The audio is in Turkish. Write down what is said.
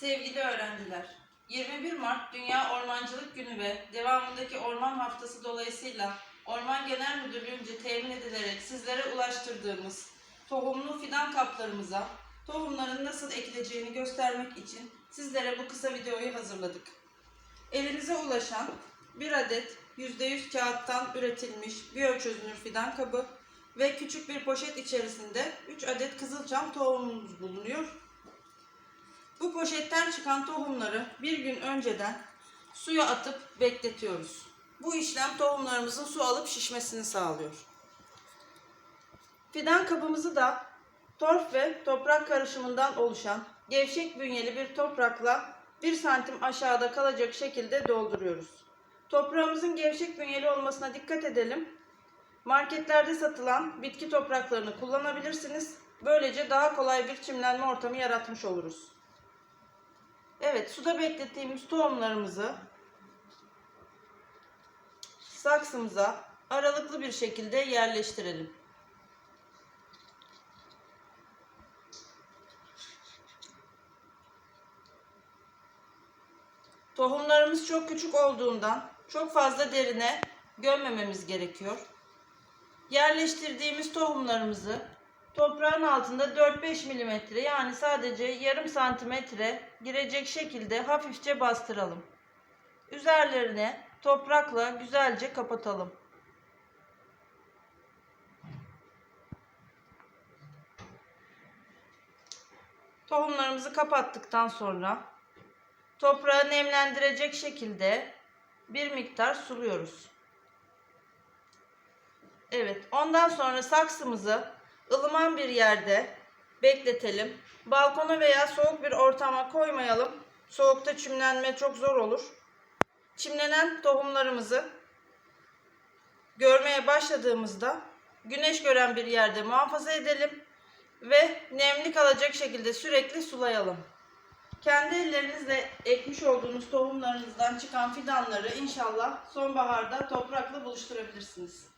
Sevgili öğrenciler, 21 Mart Dünya Ormancılık Günü ve devamındaki Orman Haftası dolayısıyla Orman Genel Müdürlüğü'nce temin edilerek sizlere ulaştırdığımız tohumlu fidan kaplarımıza tohumların nasıl ekileceğini göstermek için sizlere bu kısa videoyu hazırladık. Elinize ulaşan bir adet %100 kağıttan üretilmiş biyoçözünür fidan kabı ve küçük bir poşet içerisinde 3 adet kızılçam tohumumuz bulunuyor. Poşetten çıkan tohumları bir gün önceden suya atıp bekletiyoruz. Bu işlem tohumlarımızın su alıp şişmesini sağlıyor. Fidan kabımızı da torf ve toprak karışımından oluşan gevşek bünyeli bir toprakla 1 santim aşağıda kalacak şekilde dolduruyoruz. Toprağımızın gevşek bünyeli olmasına dikkat edelim. Marketlerde satılan bitki topraklarını kullanabilirsiniz. Böylece daha kolay bir çimlenme ortamı yaratmış oluruz. Evet, suda beklettiğimiz tohumlarımızı saksımıza aralıklı bir şekilde yerleştirelim. Tohumlarımız çok küçük olduğundan çok fazla derine gömmememiz gerekiyor. Yerleştirdiğimiz tohumlarımızı toprağın altında 4-5 milimetre yani sadece yarım santimetre girecek şekilde hafifçe bastıralım. Üzerlerine toprakla güzelce kapatalım. Tohumlarımızı kapattıktan sonra toprağı nemlendirecek şekilde bir miktar suluyoruz. Evet, ondan sonra saksımızı ılıman bir yerde bekletelim. Balkona veya soğuk bir ortama koymayalım. Soğukta çimlenme çok zor olur. Çimlenen tohumlarımızı görmeye başladığımızda güneş gören bir yerde muhafaza edelim ve nemli kalacak şekilde sürekli sulayalım. Kendi ellerinizle ekmiş olduğunuz tohumlarınızdan çıkan fidanları inşallah sonbaharda toprakla buluşturabilirsiniz.